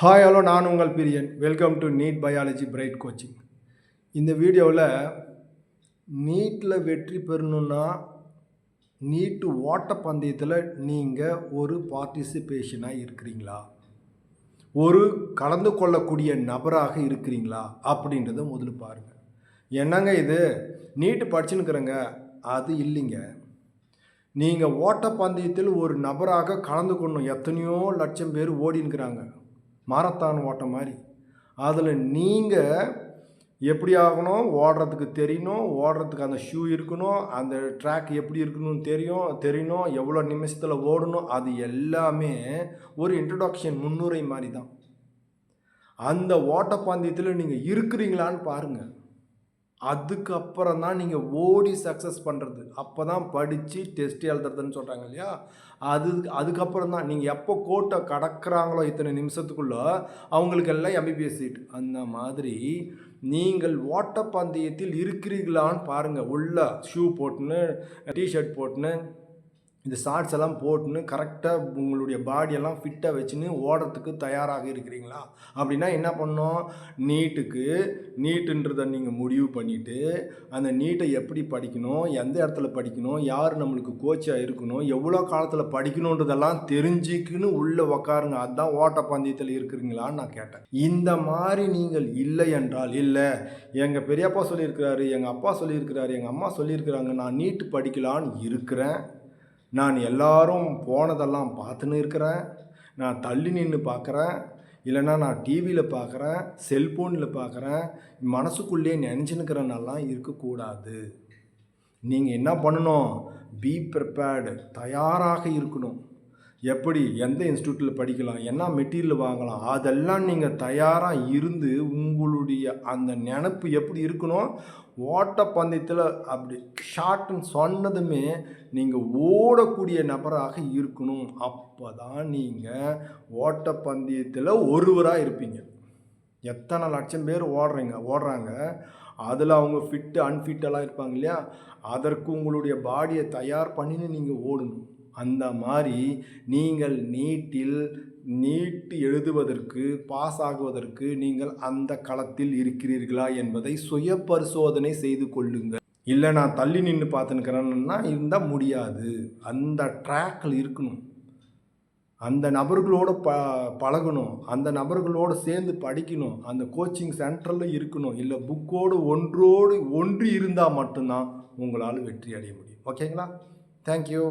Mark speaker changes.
Speaker 1: Hi hello நான் உங்கள் Priyan. Welcome to NEET biology bright coaching இந்த வீடியோவில் நீட்டில் வெற்றி பெறணுன்னா நீட்டு ஓட்டப்பந்தயத்தில் நீங்கள் ஒரு பார்ட்டிசிபேஷனாக இருக்கிறீங்களா? ஒரு கலந்து கொள்ளக்கூடிய நபராக இருக்கிறீங்களா? அப்படின்றத முதல்ல பாருங்கள் என்னங்க இது? நீட்டு படிச்சுன்னுக்குறேங்க. அது இல்லைங்க. நீங்கள் ஓட்டப்பந்தயத்தில் ஒரு நபராக கலந்து கொள்ளணும். எத்தனையோ லட்சம் பேர் ஓடின்னுக்கிறாங்க. மாரத்தான் ஓட்டம் மாதிரி. அதில் நீங்கள் எப்படி ஆகணும்? ஓடுறதுக்கு தெரியணும். ஓடுறதுக்கு அந்த ஷூ இருக்கணும். அந்த ட்ராக் எப்படி இருக்கணும்னு தெரியும் தெரியணும். எவ்வளோ நிமிஷத்தில் ஓடணும்? அது எல்லாமே ஒரு இன்ட்ரடக்ஷன் முன்னுரை மாதிரி தான். அந்த ஓட்டப்பந்தயத்தில் நீங்கள் இருக்கிறீங்களான்னு பாருங்கள் அதுக்கப்புறம் தான் நீங்கள் ஓடி சக்ஸஸ் பண்ணுறது அப்போ தான் படித்து டெஸ்ட் எழுதுறதுன்னு சொல்கிறாங்க இல்லையா? அது அதுக்கப்புறம் தான் நீங்கள் எப்போ கோட்டை கடக்கிறாங்களோ இத்தனை நிமிஷத்துக்குள்ளே அவங்களுக்கு எல்லாம் எம்பிபிஎஸ் சீட் அந்த மாதிரி நீங்கள் ஓட்டப்பந்தயத்தில் இருக்கிறீர்களான்னு பாருங்கள் உள்ள ஷூ போட்டுன்னு டிஷர்ட் போட்டுன்னு இந்த ஷார்ட்ஸ் எல்லாம் போட்டுன்னு கரெக்டாக உங்களுடைய பாடியெல்லாம் ஃபிட்டாக வச்சுன்னு ஓடுறதுக்கு தயாராக இருக்கிறீங்களா? அப்படின்னா என்ன பண்ணணும்? நீட்டுக்கு நீட்டுன்றதை நீங்கள் முடிவு பண்ணிவிட்டு அந்த நீட்டை எப்படி படிக்கணும்? எந்த இடத்துல படிக்கணும்? யார் நம்மளுக்கு கோச்சாக இருக்கணும்? எவ்வளோ காலத்தில் படிக்கணுன்றதெல்லாம் தெரிஞ்சுக்குன்னு உள்ளே உக்காருங்க. அதுதான் ஓட்டப்பந்தயத்தில் இருக்கிறீங்களான்னு நான் கேட்டேன். இந்த மாதிரி நீங்கள் இல்லை என்றால் இல்லை. எங்கள் பெரியப்பா சொல்லியிருக்கிறாரு எங்கள் அப்பா சொல்லியிருக்கிறாரு எங்கள் அம்மா சொல்லியிருக்கிறாங்க நான் நீட்டு படிக்கலான்னு இருக்கிறேன். நான் எல்லாரும் போனதெல்லாம் பார்த்துன்னு இருக்கிறேன். நான் தள்ளி நின்று பார்க்குறேன். இல்லைன்னா நான் டிவியில் பார்க்குறேன் செல்ஃபோனில் பார்க்குறேன். மனசுக்குள்ளேயே நினச்சினுக்கிறனாலாம் இருக்கக்கூடாது. நீங்கள் என்ன பண்ணணும்? பி ப்ரிப்பேர்டு தயாராக இருக்கணும். எப்படி எந்த இன்ஸ்டியூட்டில் படிக்கலாம் என்ன மெட்டீரியல் வாங்கலாம் அதெல்லாம் நீங்கள் தயாராக இருந்து உங்களுடைய அந்த நினப்பு எப்படி இருக்கணும் ஓட்டப்பந்தயத்தில் அப்படி ஷார்ட்னு சொன்னதுமே நீங்கள் ஓடக்கூடிய நபராக இருக்கணும். அப்போ தான் நீங்கள் ஓட்டப்பந்தயத்தில் ஒருவராக இருப்பீங்க. எத்தனை லட்சம் பேர் ஓடுறீங்க ஓடுறாங்க. அதில் அவங்க ஃபிட்டு அன்ஃபிட்டெல்லாம் இருப்பாங்க இல்லையா? அதற்கு உங்களுடைய பாடியை தயார் பண்ணின்னு நீங்கள் ஓடணும். அந்த மாதிரி நீங்கள் நீட்டில் நீட் எழுதுவதற்கு பாஸ் ஆகுவதற்கு நீங்கள் அந்த களத்தில் இருக்கிறீர்களா என்பதை சுய பரிசோதனை செய்து கொள்ளுங்கள். இல்லை நான் தள்ளி நின்று பார்த்துன்னுக்கிறேன்னா இருந்தால் முடியாது. அந்த ட்ராக்கில் இருக்கணும். அந்த நபர்களோடு ப பழகணும். அந்த நபர்களோடு சேர்ந்து படிக்கணும். அந்த கோச்சிங் சென்டரில் இருக்கணும். இல்லை புக்கோடு ஒன்றோடு ஒன்று இருந்தால் மட்டும்தான் உங்களால் வெற்றி அடைய முடியும். ஓகேங்களா? தேங்க்யூ